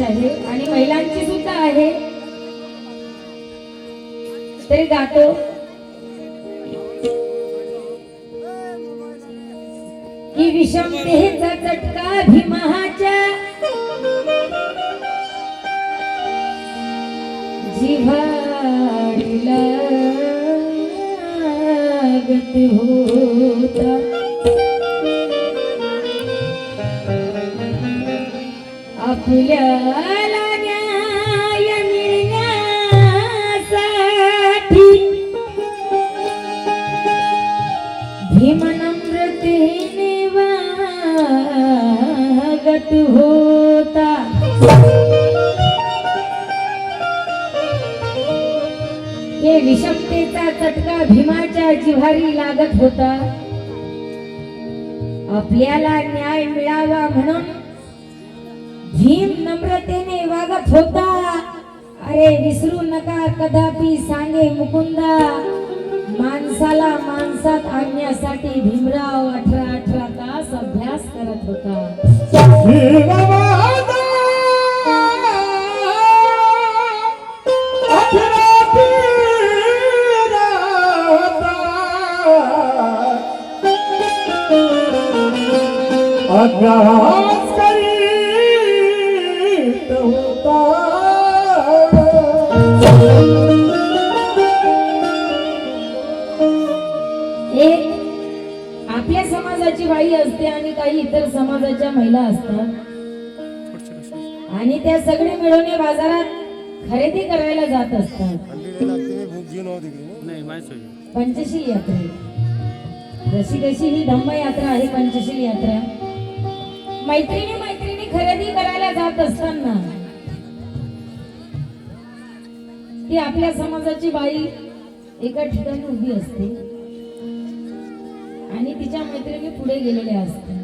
यांची आहे आणि महिलांची सुद्धा आहे. तरी गातो. की विषमतेचा चटका भीमाच्या. जिव्हारीला लागत होता. आपल्याला न्याय मिळण्यासाठी भीमनम्रतेने वागत होता. हे विषमतेचा चटका भीमाच्या जिव्हारी लागत होता. आपल्याला न्याय मिळावा म्हणून भीम नम्रतेने वागत होता. अरे विसरू नका कदापि सांगे मुकुंदा. माणसाला माणसात आणण्यासाठी भीमराव अठरा अठरा तास अभ्यास करत होता. अभ्यास इतर समाजाच्या महिला असतात. आणि त्या सगळे मिळवून बाजारात खरेदी करायला जात असतात. पंचशील यात्रा. जशी कशी ही धम्म यात्रा आहे पंचशील यात्रा. मैत्रिणी मैत्रिणी खरेदी करायला जात असताना ती आपल्या समाजाची बाई एका ठिकाणी उभी असते. आणि तिच्या मैत्रिणी पुढे गेलेल्या असतात.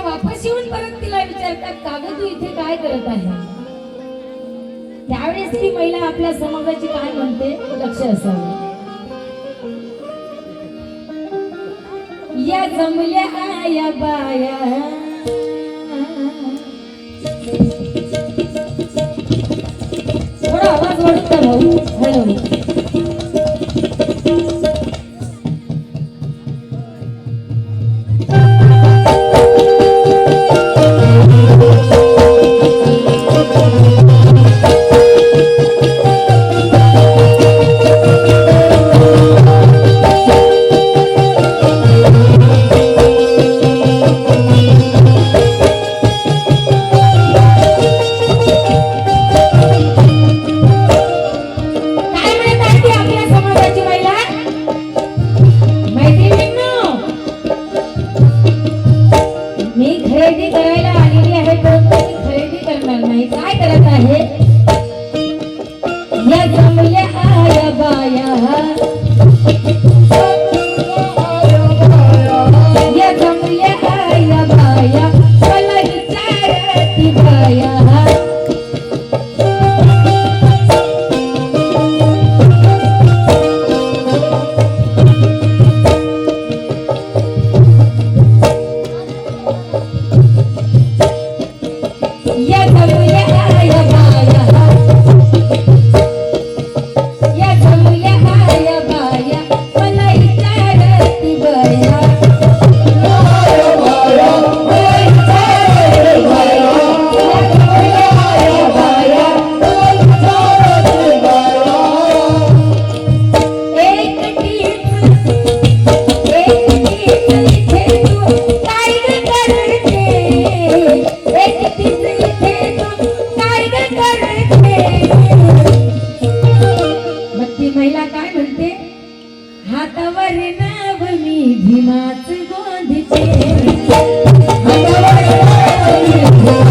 त्या वापस येऊन परत तिला विचारतात कागद तू इथे काय करत आहे? त्यावेळेस ती महिला आपल्या समाजाची काय म्हणते लक्ष असावं. या जमल्या या बाया. थोडा आवाज वाढून भाऊ हॅलो मी खरेदी करायला आलेली आहे परंतु मी खरेदी करणार नाही? काय करत आहे? या हातावर नाव मी भीमाच गोंधते हातावर नाव मी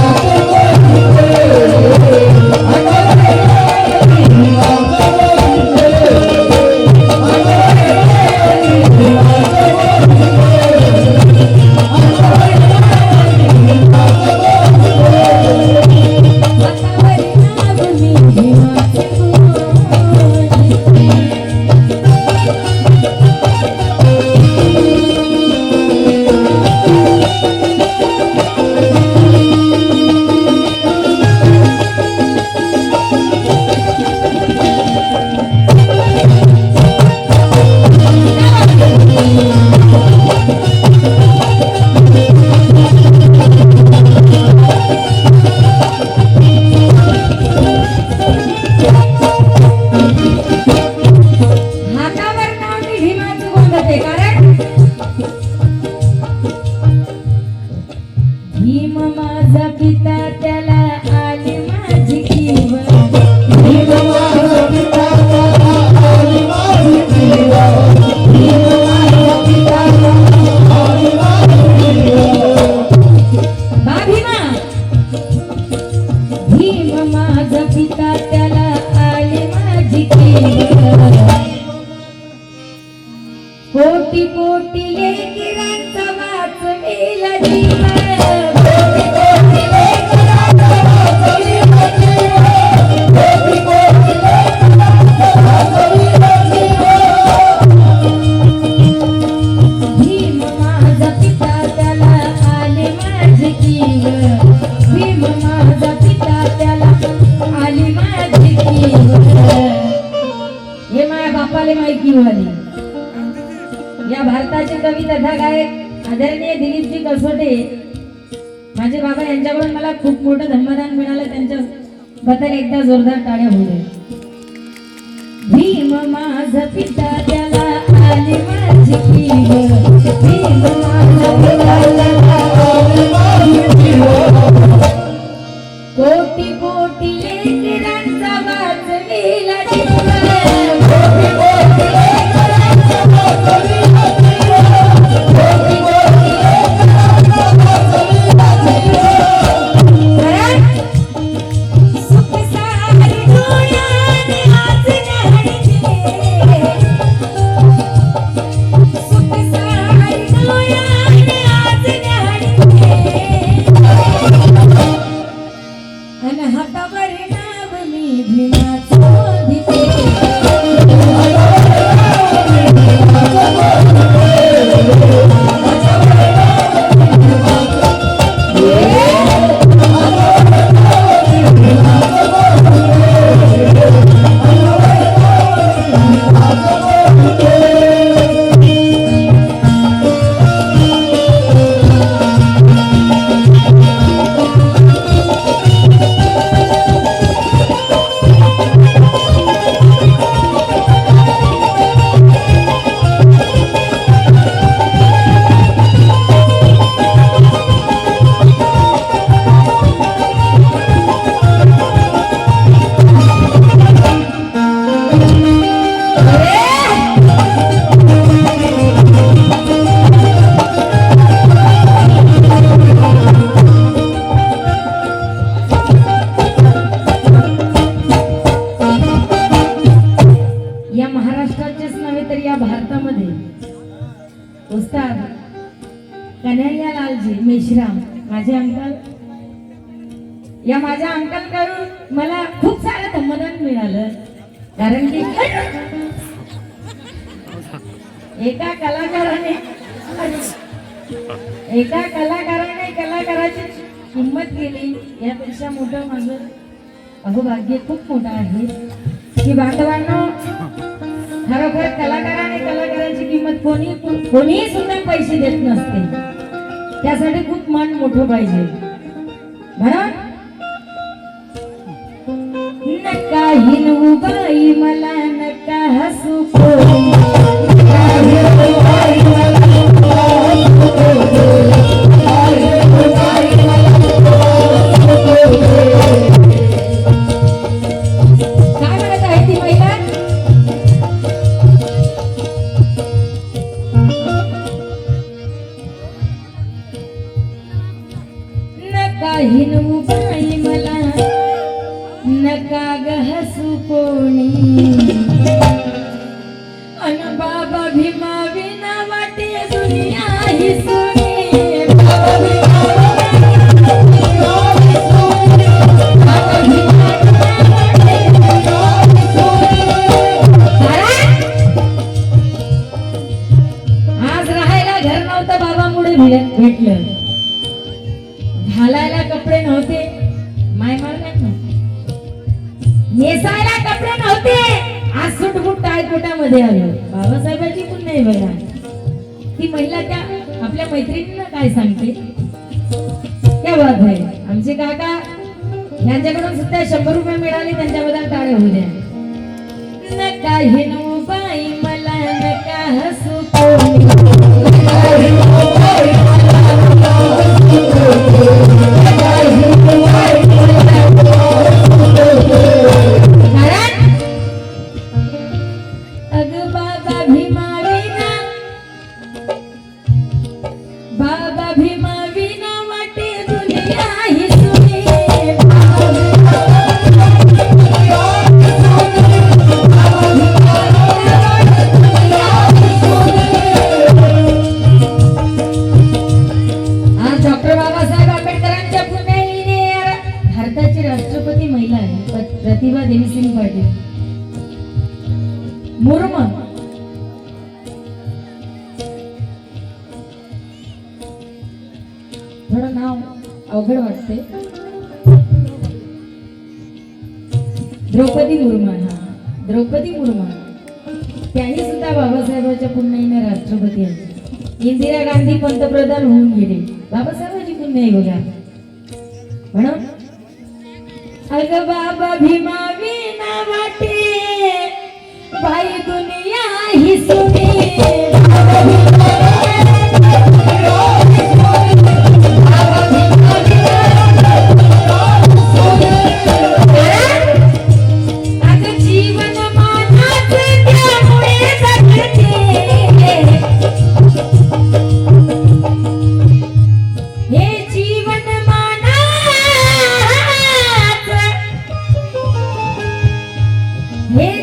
कवी तथा गायक आदरणीय दिलीपजी कसोटे. माझे बाबा यांच्याकडून मला खूप मोठं धर्मदान मिळालं. त्यांच्या बद्दल एकदा जोरदार टाळ्या होते भीम माझा पिता त्याला आली माझी भीम भीम पिता माझ्या अंकल करून मला खूप सारं समाधान मिळालं. कारण की एका कलाकाराने एका कलाकाराने कलाकाराची किंमत केली. यापेक्षा मोठं माझं अहो भाग्य खूप मोठं आहे. की बांधवांना खरोखर कलाकाराने कलाकाराची किंमत कोणी कोणीही सुद्धा पैसे देत नसते. त्यासाठी खूप मन मोठं पाहिजे. म्हणून बहीण उभाई मला नका हसू कोणी शंभर रुपये मिळाले त्यांच्याबद्दल टाळे होऊ द्या. नका हे बाई मला नका हसू. नाही बघा. म्हणून अग बाबा भीमा ना वाटे भाई दुनिया ही सुने. Yeah.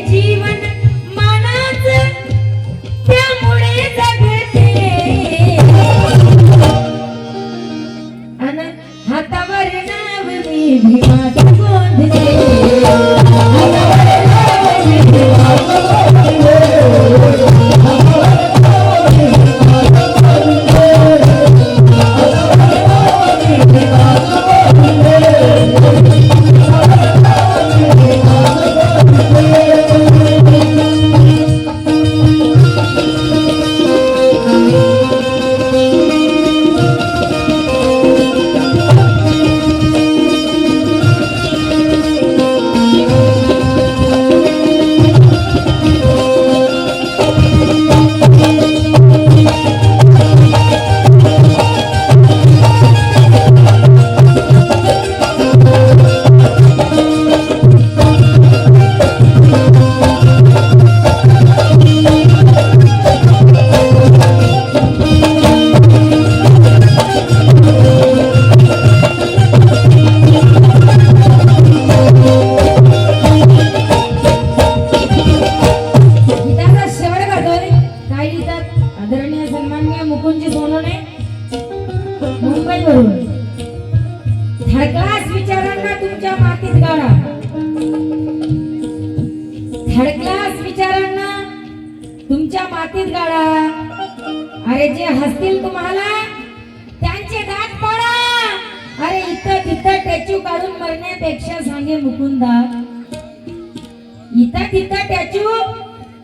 तिथं त्याची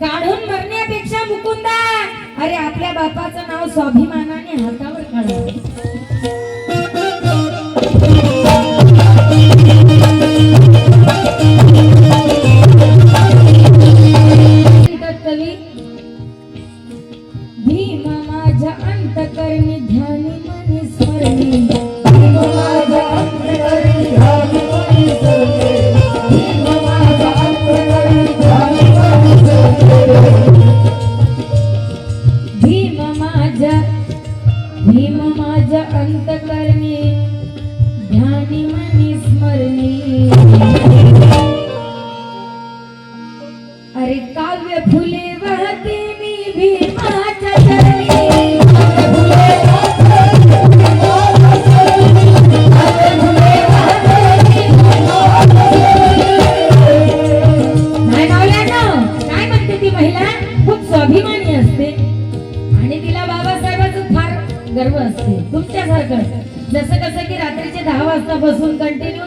काढून मरण्यापेक्षा मुकुंदा अरे आपल्या बापाचं नाव स्वाभिमानाने हातावर काढा Thank you. माझ्या अंतकरणी ध्यानी मनी स्मरणी.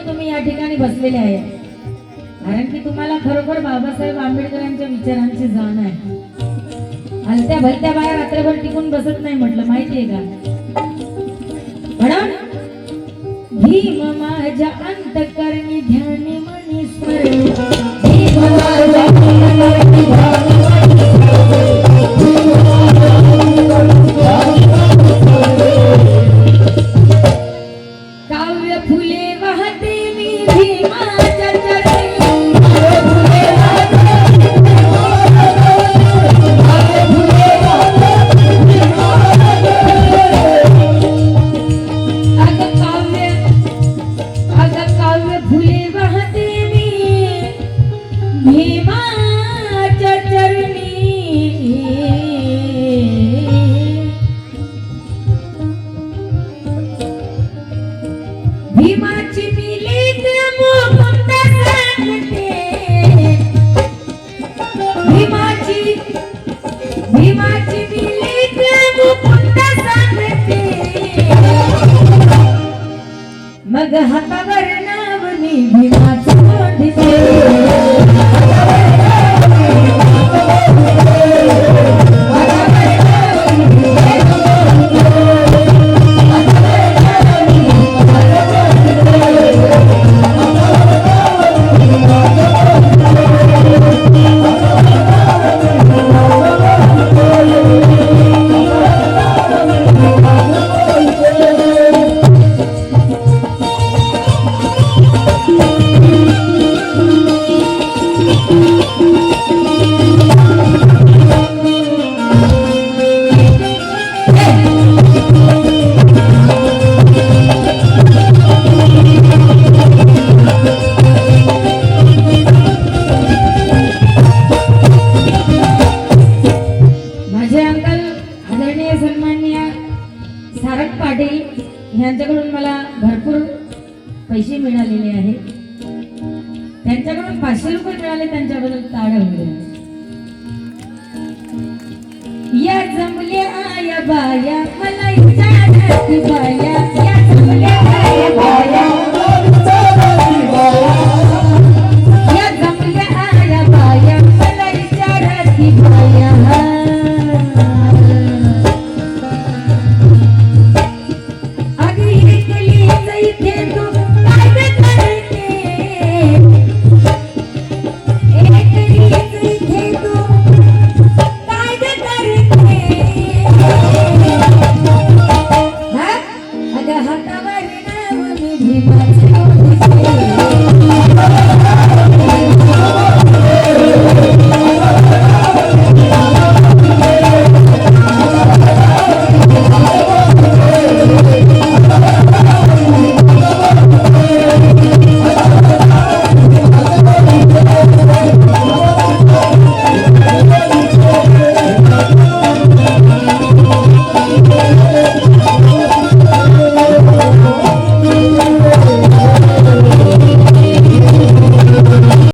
तुम्ही या ठिकाणी बसलेले आहे. कारण की तुम्हाला खरोखर बाबासाहेब आंबेडकरांच्या विचारांची जाण आहे. हलत्या भलत्या बाहेर रात्रभर टिकून बसत नाही म्हटलं माहितीये का? म्हणून भीम माझ्या अंतकरणी ध्यानी मनी स्मरण. भीम माझ्या मग हातावर नावनी भीमाचं कोंडीचे बाया मला इच्छा बाया या बाया. हटवणार निधी